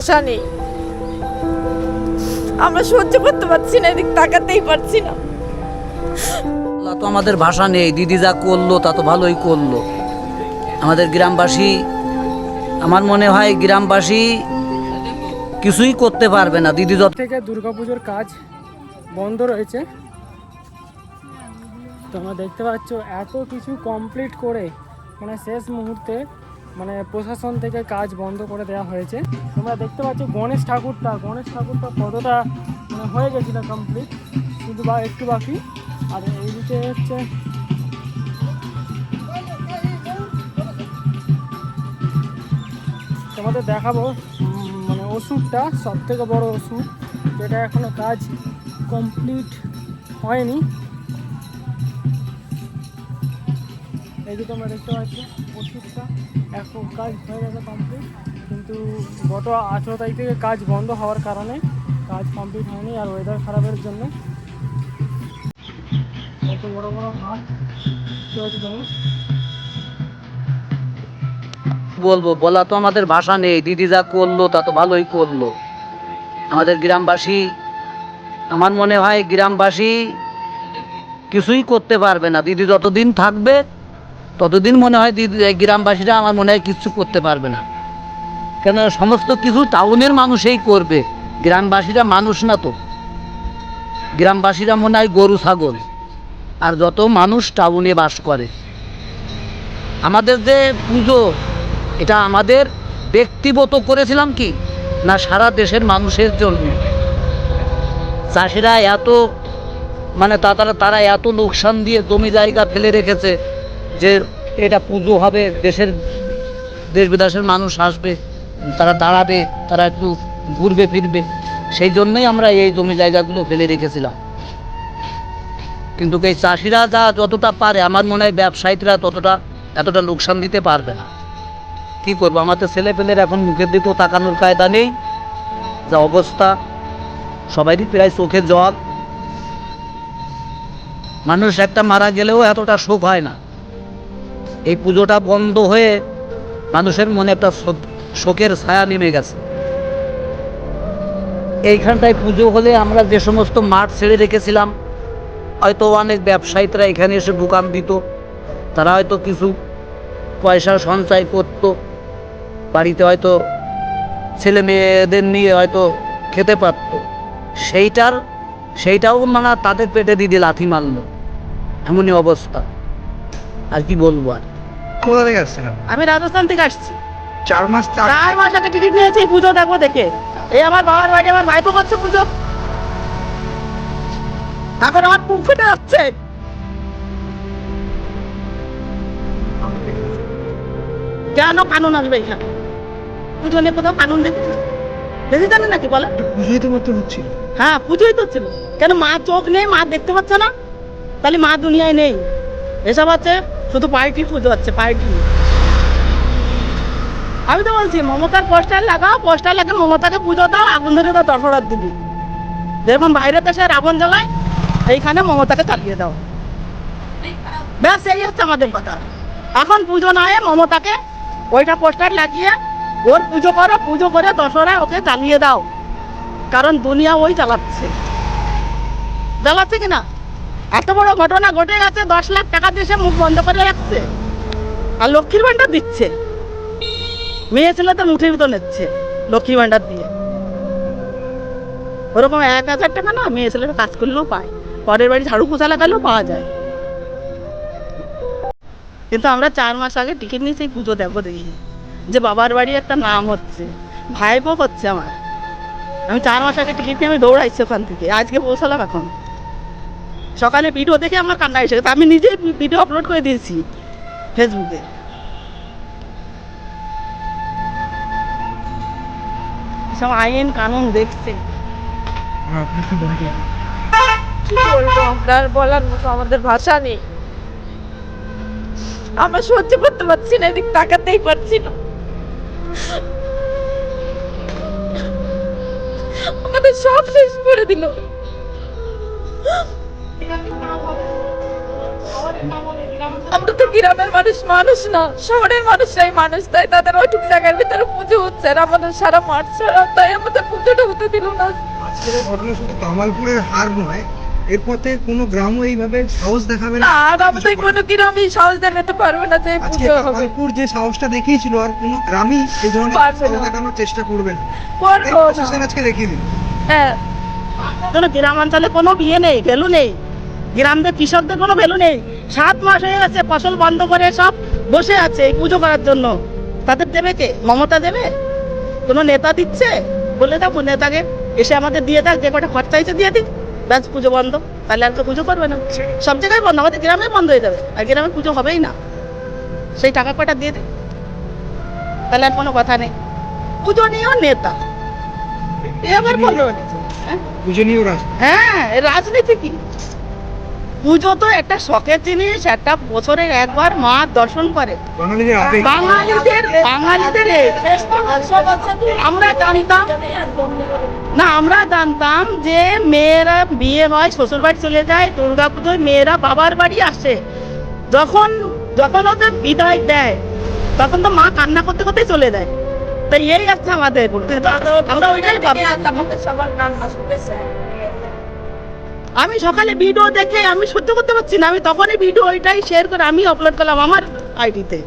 আশা নেই আমরা সহ্য করতে পারছি না এদিক তাকাতেই পারছি না। আল্লাহ তো আমাদের ভাষা নেই দিদি যা করল তা তো ভালোই করল। আমাদের গ্রামবাসী আমার মনে হয় গ্রামবাসী কিছুই করতে পারবে না দিদি যত থেকে দুর্গাপুজোর কাজ বন্ধ রয়েছে। তোমরা দেখতে পাচ্ছ এত কিছু কমপ্লিট করে মানে শেষ মুহূর্তে মানে প্রশাসন থেকে কাজ বন্ধ করে দেওয়া হয়েছে। তোমরা দেখতে পাচ্ছ গণেশ ঠাকুরটা গণেশ ঠাকুরটা কতটা মানে হয়ে গেছিল কমপ্লিট শুধু বা একটু বাকি। আর এইদিকে হচ্ছে তোমাদের দেখাবো মানে ওষুধটা সব থেকে বড় ওষুধ, যেটা এখনও কাজ কমপ্লিট হয়নি। এই যে তোমরা দেখতে পাচ্ছ ওষুধটা এখন কাজ হয়ে গেছে কমপ্লিট কিন্তু গত আঠেরো তারিখ থেকে কাজ বন্ধ হওয়ার কারণে কাজ কমপ্লিট হয়নি আর ওয়েদার খারাপের জন্য। কত বড় বড় তুমি বলব, বলা তো আমাদের ভাষা নেই। দিদি যা করল, তা তো ভালোই করল। আমাদের গ্রামবাসী, আমার মনে হয় গ্রামবাসী কিছুই করতে পারবে না। দিদি যতদিন থাকবে ততদিন মনে হয় গ্রামবাসীরা আমার মনে হয় কিছু করতে পারবে না। কেন সমস্ত কিছু টাউনের মানুষই করবে। গ্রামবাসীরা মানুষ না তো। গ্রামবাসীরা মনে হয় গরু, ছাগল। আর যত মানুষ টাউনে বাস করে। আমাদের যে পুজো, এটা আমাদের ব্যক্তিগত করেছিলাম কি? না সারা দেশের মানুষের জন্য? চাষিরা এত মানে তারা তারা এত লোকসান দিয়ে জমি জায়গা ফেলে রেখেছে। যে এটা পুজো হবে, দেশের, দেশ বিদেশের মানুষ আসবে, তারা দাঁড়াবে, তারা একটু ঘুরবে, ফিরবে। সেই জন্যই আমরা এই জমি জায়গাগুলো ফেলে রেখেছিলাম। কিন্তু এই চাষিরা যা যতটা পারে, আমার মনে হয় ব্যবসায়ীরা ততটা, এতটা লোকসান দিতে পারবে না। কী করব? আমাদের ছেলে পেলের এখন মুখের দিকেও তাকানোর কায়দা নেই। যা অবস্থা, সবারই প্রায় চোখে জল। মানুষ একটা মারা গেলেও এতটা শোক হয় না। এই পুজোটা বন্ধ হয়ে মানুষের মনে একটা শোক- শোকের ছায়া নেমে গেছে। এইখানটায় পুজো হলে আমরা যে সমস্ত মাঠ ছেড়ে রেখেছিলাম, হয়তো অনেক ব্যবসায়ীরা এখানে এসে দোকান দিত, তারা হয়তো কিছু পয়সা সঞ্চয় করতো, বাড়িতে হয়তো ছেলে মেয়েদের নিয়ে হয়তো খেতে পারতো। সেইটার, সেইটাও মানে তাদের পেটে দিদি লাথি মারলো। এমনই অবস্থা। আর কি বলব আর? কোথা থেকে আসছেন আমি রাজস্থান থেকে আসছি। চার মাস চার চার মাস আগে টিকিট নিয়েছি পুজো দেখব দেখে। এই আমার বাবার বাড়ি আমার ভাইপো করছে পুজো। এখন আমার মুখ ফেটে যাচ্ছে। কেন কানুন আসবে এখানে? পুজো নিয়ে কোথাও কানুন দেখছি বেশি জানে নাকি বলে? বুঝেই তো মতো হচ্ছিল। হ্যাঁ পুজোই তো ছিল। কেন মা চোখ নেই মা দেখতে পাচ্ছে না? তাহলে মা দুনিয়ায় নেই। এসব আছে শুধু পার্টি পুজো হচ্ছে পার্টি আমি তো বলছি, মমতার পোস্টার লাগাও পোস্টার লাগিয়ে মমতাকে পুজো দাও, আগুন ধরে দাও দশরাত দিবি। যেরকম বাইরের দেশে আগুন জ্বালায়, এইখানে মমতাকে চালিয়ে দাও। ব্যাস, এই হচ্ছে আমাদের কথা। এখন পুজো নয় মমতাকে ওইটা পোস্টার লাগিয়ে ওর পুজো করো, পুজো করে দশরা ওকে চালিয়ে দাও। কারণ দুনিয়া ওই চালাচ্ছে চালাচ্ছে কিনা এত বড় ঘটনা ঘটে গেছে, দশ লাখ টাকা দিয়ে মুখ বন্ধ করে রাখছে। আর লক্ষ্মীর ভান্ডার দিচ্ছে। মেয়ে ছেলে তো মুঠের ভিতর নিচ্ছে লক্ষ্মী ভান্ডার দিয়ে। ওরকম এক হাজার টাকা না মেয়ে ছেলেরা কাজ করলেও পায়। পরের বাড়ি ঝাড়ু পোছা লাগালেও পাওয়া যায়। কিন্তু আমরা চার মাস আগে টিকিট নিয়ে সেই পুজো দেখব দেখি যে বাবার বাড়ি একটা নাম হচ্ছে, ভাইপো হচ্ছে আমার। আমি চার মাস আগে টিকিট নিয়ে আমি দৌড়াইছি ওখান থেকে, আজকে পৌঁছালাম এখন। সকালে ভিডিও দেখে আমার কান্না এসে আমি নিজেই ভিডিও আপলোড করে দিয়েছি ফেসবুকে সব আইন কানুন দেখছে। কি বলব আমরা? আর বলার মতো আমাদের ভাষা নেই। আমরা সহ্য করতে পারছি না এদিক তাকাতেই পারছি না। আমাদের সব শেষ করে দিল। আমরা তো গ্রামের মানুষ মানুষ না। শহরের মানুষরাই মানুষ তাই তাদের ওইটুকু জায়গার ভিতরে পুজো হচ্ছে আর আমাদের সারা মাঠ ছাড়া তাই আমাদের পুজোটা হতে দিল না। আজকের ঘটনা শুধু কামালপুরের হার নয় এরপর থেকে কোনো গ্রামও এইভাবে সাহস দেখাবে না। আর আমাদের কোনো গ্রামই সাহস দেখাতে পারবে না যে পুজো হবে। কামালপুর যে সাহসটা দেখিয়েছিল আর কোনো গ্রামই এই ধরনের দেখানোর চেষ্টা করবে না। আজকে দেখিয়ে হ্যাঁ। কোনো গ্রাম কোনো বিয়ে নেই ভ্যালু নেই। গ্রামদের কৃষকদের কোনো ভ্যালু নেই। সাত মাস হয়ে গেছে ফসল বন্ধ করে সব বসে আছে এই পুজো করার জন্য। তাদের দেবে কে? মমতা দেবে? কোনো নেতা দিচ্ছে? বলে দাও নেতাকে এসে আমাদের দিয়ে থাক যে কটা খরচা হয়েছে দিয়ে দিক। ব্যাস পুজো বন্ধ। তাহলে আর তো পুজো করবে না। সব জায়গায় বন্ধ আমাদের গ্রামে বন্ধ হয়ে যাবে। আর গ্রামে পুজো হবেই না। সেই টাকা কটা দিয়ে দিক তাহলে আর কোনো কথা নেই। পুজো নিয়েও নেতা। এবার বলল হ্যাঁ রাজনীতি কি? পুজো তো একটা শখের জিনিস একটা বছরে একবার মা দর্শন করে। বাঙালিদের বাঙালিদের আমরা জানতাম না আমরা জানতাম যে মেয়েরা বিয়ে হয় শ্বশুর বাড়ি চলে যায় দুর্গা পুজোয় মেয়েরা বাবার বাড়ি আসে। যখন যখন ওদের বিদায় দেয় তখন তো মা কান্না করতে করতে চলে যায়। তাই এই আছে আমাদের। আমরা ওইটাই ভাবি। সবার শুনেছে আমি সকালে ভিডিও দেখে আমি সহ্য করতে পারছি না। আমি তখনই ভিডিও ওইটাই শেয়ার করে আমি আপলোড করলাম আমার আইডিতে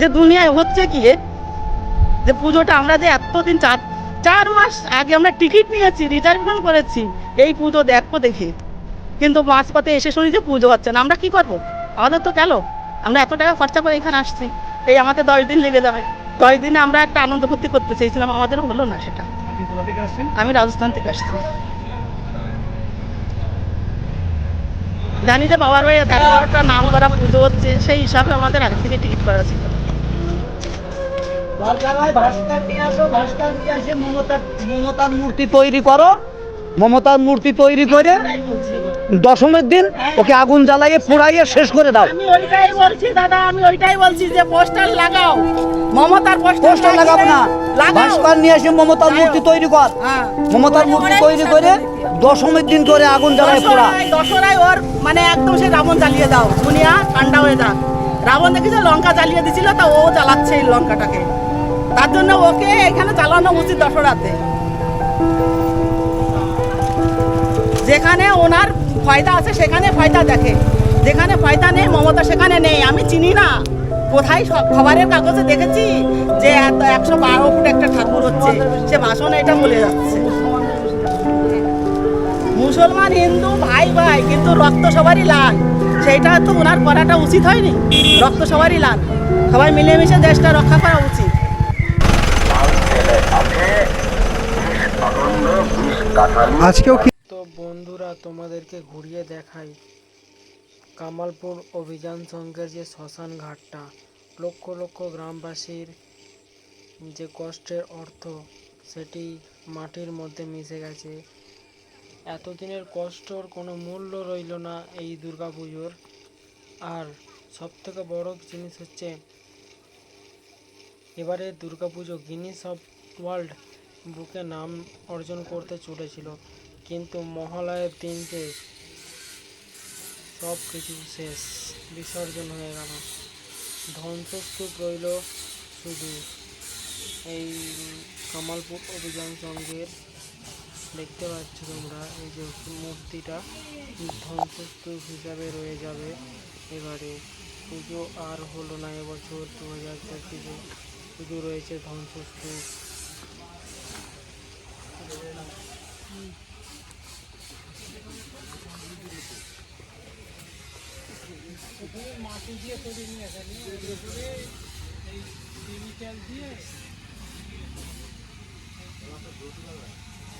যে দুনিয়ায় হচ্ছে কি যে পুজোটা আমরা যে এতদিন চার চার মাস আগে আমরা টিকিট নিয়েছি রিজার্ভেশন করেছি এই পুজো দেখব দেখে। কিন্তু মাঝপথে এসে শুনি যে পুজো হচ্ছে না। আমরা কি করব? আমাদের তো গেল। আমরা এত টাকা খরচা করে এখানে আসছি। এই আমাদের দশ দিন লেগে যাবে। দশ দিনে আমরা একটা আনন্দ ফুর্তি করতে চেয়েছিলাম। আমাদের হলো না সেটা। আমি রাজস্থান থেকে আসছি। জানি যে বাবার এত একটা নাম করা পুজো হচ্ছে সেই হিসাবে আমাদের আগে থেকে টিকিট করা ছিল। মমতার মূর্তি তৈরি করো। মমতার মূর্তি তৈরি করে দশমের দিন ওকে আগুন জ্বালাইয়ে পোড়াইয়ে শেষ করে দাও। আমি ওইটাই বলছি দাদা আমি ওইটাই বলছি যে পোস্টার লাগাও। মমতার পোস্টার পোস্টার লাগাবো না। লাগাও। ভাস্কর নিয়ে এসে মমতার মূর্তি তৈরি কর। হ্যাঁ। মমতার মূর্তি তৈরি করে। দশমের দিন করে আগুন জ্বালায় পোড়া দশরায় ওর মানে একদম সে রাবণ জ্বালিয়ে দাও। দুনিয়া ঠান্ডা হয়ে যাক। রাবণ দেখেছে লঙ্কা জ্বালিয়ে দিছিল, তা ও জ্বালাচ্ছে এই লঙ্কাটাকে। তার জন্য ওকে এখানে চালানো উচিত দশরাতে যেখানে ওনার ফয়দা আছে, সেখানে ফয়দা দেখে। যেখানে ফয়দা নেই, মমতা সেখানে নেই। আমি চিনি না। কোথায় সব খবরের কাগজে দেখেছি যে এত একশো বারো ফুট একটা ঠাকুর হচ্ছে। সে ভাষণ এটা বলে যাচ্ছে। মুসলমান হিন্দু ভাই ভাই কিন্তু রক্ত সবারই লাল। সেইটা তো ওনার করাটা উচিত হয়নি? রক্ত সবারই লাল। সবাই মিলেমিশে দেশটা রক্ষা করা উচিত। আজকেও কি তো বন্ধুরা তোমাদেরকে ঘুরিয়ে দেখাই কামালপুর অভিযান সংঘের যে শ্মশান ঘাটটা। লক্ষ লক্ষ গ্রামবাসীর যে কষ্টের অর্থ সেটি মাটির মধ্যে মিশে গেছে। এতদিনের কষ্টর কোনো মূল্য রইল না এই দুর্গাপুজোর। আর সবথেকে বড় জিনিস হচ্ছে, এবারে দুর্গাপুজো গিনিস অফ ওয়ার্ল্ড বুকে নাম অর্জন করতে চলেছিল। কিন্তু মহালয়ের দিনকে সব কিছু শেষ, বিসর্জন হয়ে গেল। ধ্বংসস্তূপ রইল শুধু এই কামালপুর অভিযান সংঘের দেখতে পাচ্ছ তোমরা, এই যে মূর্তিটা ধ্বংসস্তূপ হিসাবে রয়ে যাবে এবারে। পুজো আর হলো না এবছর, দু হাজার চব্বিশে পুজো রয়েছে ধ্বংসস্তূপ। মাটি দিয়ে তৈরি নিয়ে দিয়ে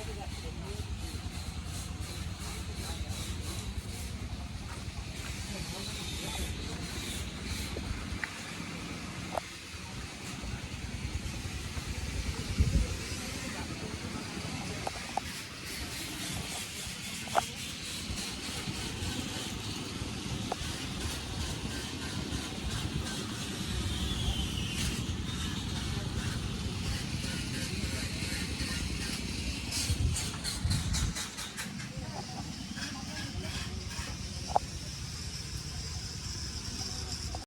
hold it up.